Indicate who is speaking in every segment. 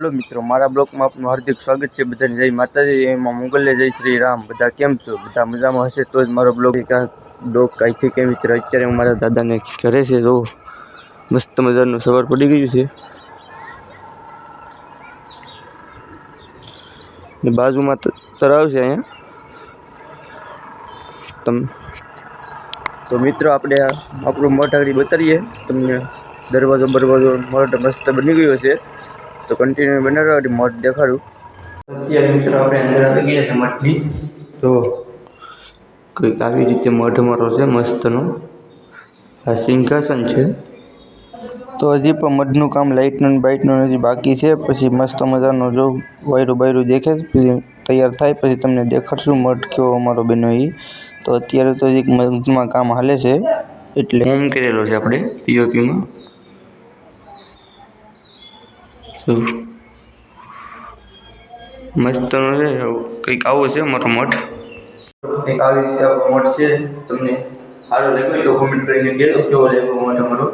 Speaker 1: Hello મિત્રો, મારા બ્લોગમાં આપનું હાર્દિક સ્વાગત છે. બધાને જય માતાજી, એમાં મોગલે જય શ્રી રામ. બધા કેમ છો? બધા મજામાં હશે તો જ મારો બ્લોગ બ્લોગ કાંઈથી કેમ મિત્રો અત્યારે હું મારા દાદાને ઘરે છે, તો મસ્ત મજાનું સવાર પડી ગયું છે. ને બાજુમાં તરાવ છે અહીંયા. તમ, તો મિત્રો આપણે આપણું આગળ બતાવીએ. તમને દરવાજો બરવાજો મઠ મસ્ત બની ગયો છે. તો કન્ટિન્યુ બનાવ્યો એટલે મોત દેખાડું. અત્યારે મિત્રો આપણે અંદર આવી ગયા છે મઠની. તો કંઈક આવી રીતે મઠ મારો છે મસ્તનો. આ સિંહાસન છે. તો હજી પણ મધનું કામ લાઇટનું બાઇટનું હજી બાકી છે. પછી મસ્ત મજાનો જો વાયરું બાયરું દેખે પછી તૈયાર થાય પછી તમને દેખાડશું મઠ કેવો અમારો બન્યો એ તો અત્યારે તો હજી મધમાં કામ હાલે છે એટલે હોમ કરેલો છે આપણે પીઓપીમાં શું? મસ્તનો છે કંઈક આવો છે અમારો મઠ. કંઈક આવી રીતે આપણો મઠ છે તમને સારો લાગ્યો તો કોમેન્ટ કરીને કહેજો કેવો લાગ્યો મઠ અમારો?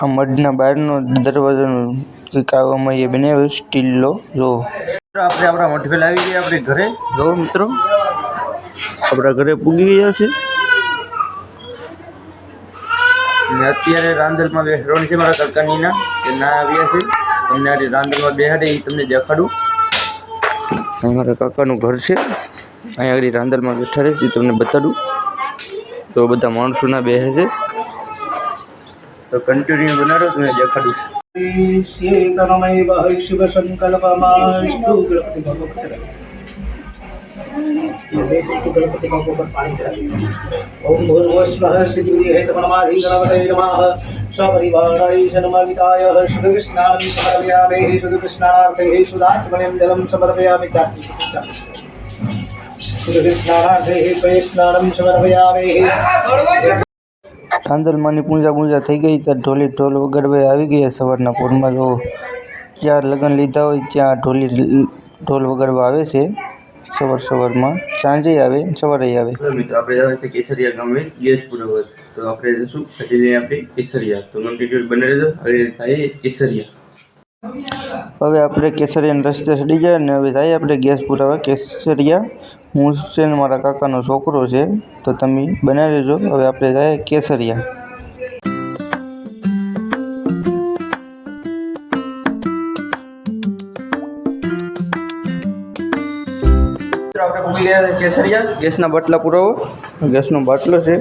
Speaker 1: આ મઢના બહારનો દરવાજાનો કંઈક આવામાં એ બનાવ્યો સ્ટીલનો જો. આપણે આપણા મઠ પેલા આવી ગયા આપણે ઘરે. જો મિત્રો આપણા ઘરે પૂગી ગયા છે. ને અત્યારે રાંદલમાં બેસવાનું છે મારા કાકાની કે ના આવ્યા છે. તમને આજે રાંદલમાં બેહાડે એ તમને દેખાડું. અહીં મારા કાકાનું ઘર છે. અહીંયા આગળ રાંદલમાં બેઠા રહે એ તમને બતાડું. તો બધા માણસો ના બેસે છે. તો કન્ટિન્યુ બનાવો તમને દેખાડું.
Speaker 2: શેતનમૈવ શુભસંકલ્પમાસ્તુ ગણપતિ બાપા પર ગણપતિ બાપા પર પાણી કરાવી ઓમ ભૂર્ભુવસ્વઃ સિદ્ધિહેતમનમાધિ ગણપતય નમઃ સપરિવારાય જન્મવિતાય શુદ્ધવિસ્નાનં સમર્પયામિ શુદ્ધવિસ્નાનાર્થે શુદ્ધાત્મનિમ જલમ સમર્પયામિ શુદ્ધવિસ્નાનાર્થે પયસ્નાનં સમર્પયામિ
Speaker 1: રાંદલમાંની પૂજા પૂજા થઈ ગઈ ત્યાં ઢોલી ઢોલ વગાડવા આવી ગયા સવારના પોરમાં જો જ્યાં લગ્ન લીધા હોય ત્યાં ઢોલી ઢોલ વગાડવા આવે છે સવાર સવારમાં સાંજે આવે સવારે આવે. મિત્રો આપણે જવાનું છે કેસરિયા ગામે ગેસ પૂરો તો આપણે શું લઈને આપણે કેસરિયા. તો કન્ટિન્યુ બને રહેજો. હવે થાય કેસરિયા. હવે આપણે કેસરિયાના રસ્તે ચડી ગયા ને હવે થાય આપણે ગેસ પુરાવા. કેસરિયા હું છે મારા કાકાનો છોકરો છે. તો તમે બનાવી લેજો. હવે આપણે જાય કેસરિયા. આપણે ભૂલી ગયા છે, કેસરિયા? ગેસના બાટલા પુરાવો. ગેસનો બાટલો છે.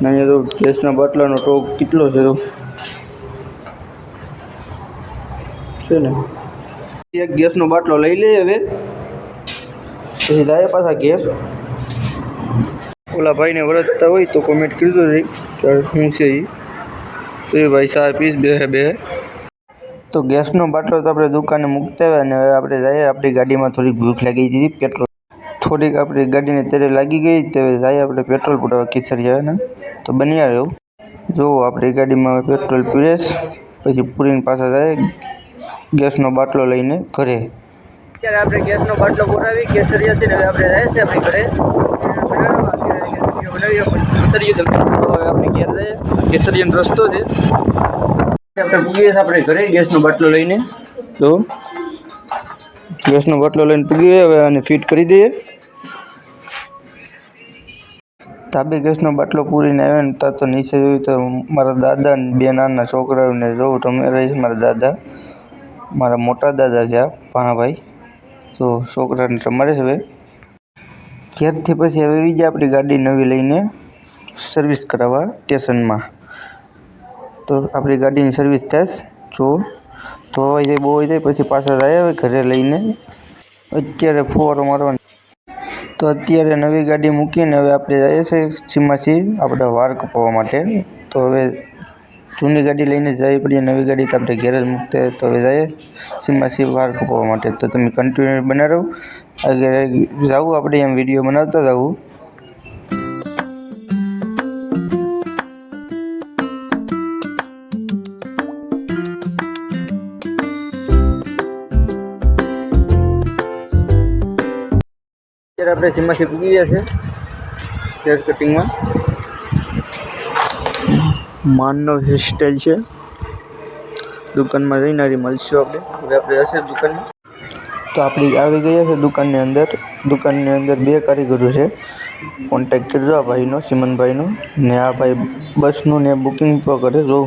Speaker 1: ને અહીંયા તો ગેસના બાટલાનો ટોક કેટલો છે તો? છે ને? એક ગેસનો બાટલો લઈ લઈએ હવે. પછી જાય પાછા ઘેર ઓલા ભાઈને વરસતા હોય તો કોમેન્ટ કરજો રે કે શું છે એ તો એ ભાઈ સાહેબ પીસ બે બે તો ગેસનો બાટલો તો આપણે દુકાને મૂકતા આવ્યા ને હવે આપણે જઈએ, આપણી ગાડીમાં થોડીક ભૂખ લાગી હતી, પેટ્રોલ થોડીક આપણી ગાડીને ત્યારે લાગી ગઈ તો હવે જઈએ આપણે પેટ્રોલ પુરાવા કિચરિયા ને તો બન્યા રહ્યો જો આપણી ગાડીમાં હવે પેટ્રોલ પીરેશ પછી પૂરીને પાછા જાય ગેસનો બાટલો લઈને ઘરે. અત્યારે આપણે ગેસનો બાટલો પુરાવી કેસરિયાથી હવે આપણે જાય છે આપણે ઘરે. આપણે ઘેર જઈએ કેસરિયાનો રસ્તો છે. આપણે પૂગીએ છીએ આપણે ઘરે ગેસનો બાટલો લઈને. તો? ગેસનો બાટલો લઈને પૂગીએ હવે આને ફિટ કરી દઈએ. તાબે ગેસનો બાટલો પૂરીને આવ્યો ને ત્યાં તો નીચે જોયું તો મારા દાદા ને બે નાના છોકરાઓને જોઉં તો અમે રહીશ મારા દાદા. મારા મોટા દાદા છે ભાણાભાઈ. તો છોકરાને રમાડે છે ભાઈ. ઘેરથી પછી હવે જાય આપણી ગાડી નવી લઈને સર્વિસ કરાવવા સ્ટેશનમાં. તો આપણી ગાડીની સર્વિસ થશ જો. ધોવાઈ જાય, બહુ જાય, પછી પાછા હવે ઘરે લઈને. અત્યારે ફુવારો મારવાનો તો અત્યારે નવી ગાડી મૂકીને હવે આપણે જઈએ છીએ સીમાસી આપણે વાર કપાવવા માટે. તો હવે જૂની ગાડી લઈને જવી પડીએ, નવી ગાડી તો આપણે ગેરેજ મૂકતા તો હવે જઈએ સીમાસી વાર કપાવવા માટે. તો તમે કન્ટિન્યુ બનાવો. આગળ જાવું આપણે એમ વીડિયો બનાવતા જવું અત્યારે આપણે સીમાથી પૂગી ગયા છે હેર કટિંગમાં. માનવ હેરસ્ટાઈલ છે. દુકાનમાં જઈને હરી મળશું આપણે. હવે આપણે હશે દુકાનમાં તો આપણે આવી ગયા છે દુકાનની અંદર. દુકાનની અંદર બે કારીગરો છે. કોન્ટેક કરજો આ ભાઈનો સિમનભાઈનો. ને આ ભાઈ બસનું ને બુકિંગ પણ કરે જો.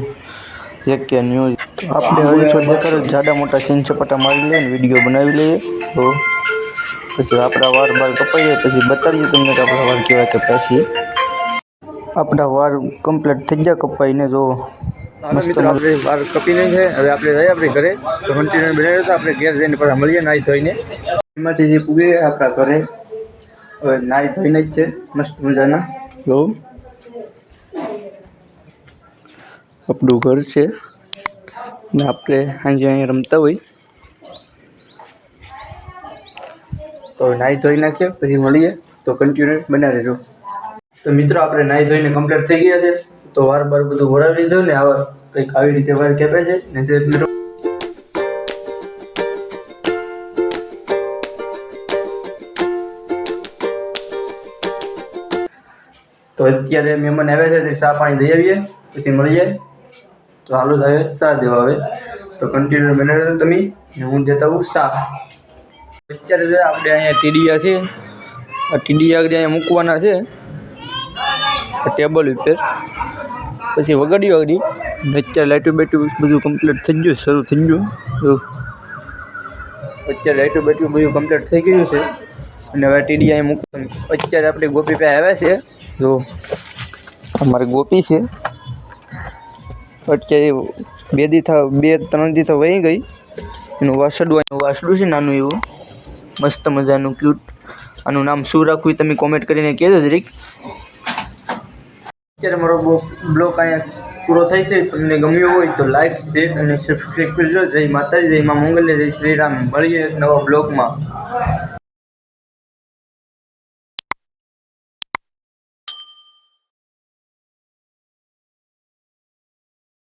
Speaker 1: ચેક કે ન્યૂઝ આપણે હવે છો દેખાડો. જાડા મોટા સીન ચપટા મારી લઈએ ને વીડિયો બનાવી લઈએ. તો પછી આપણા વાર બાર કપાઈ જાય પછી બતાવીએ તમને કે આપણા વાર કેવા કપાય છે આપણા વાર કમ્પ્લીટ થઈ ગયા કપાઈને જો. મસ્ત આપણે વાર કપીને છે. હવે આપણે જઈએ આપણે ઘરે. તો કન્ટિન્યુ બનાવ્યો તો આપણે ઘેર જઈને પાછા મળીએ નાહી ધોઈને. એમાંથી જે પૂગી ગયા આપણા ઘરે. હવે નાહી ધોઈને જ છે. મસ્ત મજાના. જો. આપણું ઘર છે. ને આપણે સાંજે અહીંયા રમતા હોય. તો નાહી ધોઈ નાખીએ, પછી મળીએ. તો કન્ટિન્યુ બનાવી રહેજો. તો મિત્રો, આપણે નાહી ધોઈને કમ્પ્લીટ થઈ ગયા છે. તો વાર બાર બધું વરાવી લીધું ને આવા કંઈક આવી રીતે વાર કેપે છે. ને મિત્રો તો અત્યારે મહેમાન આવ્યા છે, તે ચા પાણી દઈ આવીએ, પછી મળીએ. તો હાલો આવે ચા દેવા આવે. તો કન્ટિન્યુ બનાવી તમે હું દેતા હું ચા. અત્યારે આપણે અહીંયા ટીડિયા છે. આ ટીડિયા આગળ અહીંયા મૂકવાના છે. ટેબલ ઉપર. પછી વગાડી વગાડી. અત્યારે લાઇટું બેટું બધું કમ્પ્લીટ થઈ ગયું, શરૂ થઈ ગયું. અત્યારે લાઇટું બેટું બધું કમ્પ્લીટ થઈ ગયું છે. અને હવે ટીડિયા અહીં મૂકવાનું અત્યારે આપણે ગોપી પાસે આવ્યા છે. જો. અમારે ગોપી છે. અત્યારે બે દી બે, ત્રણ દી તો વહી ગઈ. એનું વાસડું એનું વાસડું છે, નાનું એવું. મસ્ત મજાનું ક્યુટ આનું નામ શું રાખવું તમે કોમેન્ટ કરીને કહેજો જરીક. અત્યારે મારો બ્લોગ અહીંયા પૂરો થાય છે. તમને ગમ્યો હોય તો લાઈક શેર અને સબસ્ક્રાઈબ કરજો. જય માતાજી, જય મા મંગલ, જય શ્રી મળીએ નવા બ્લોગમાં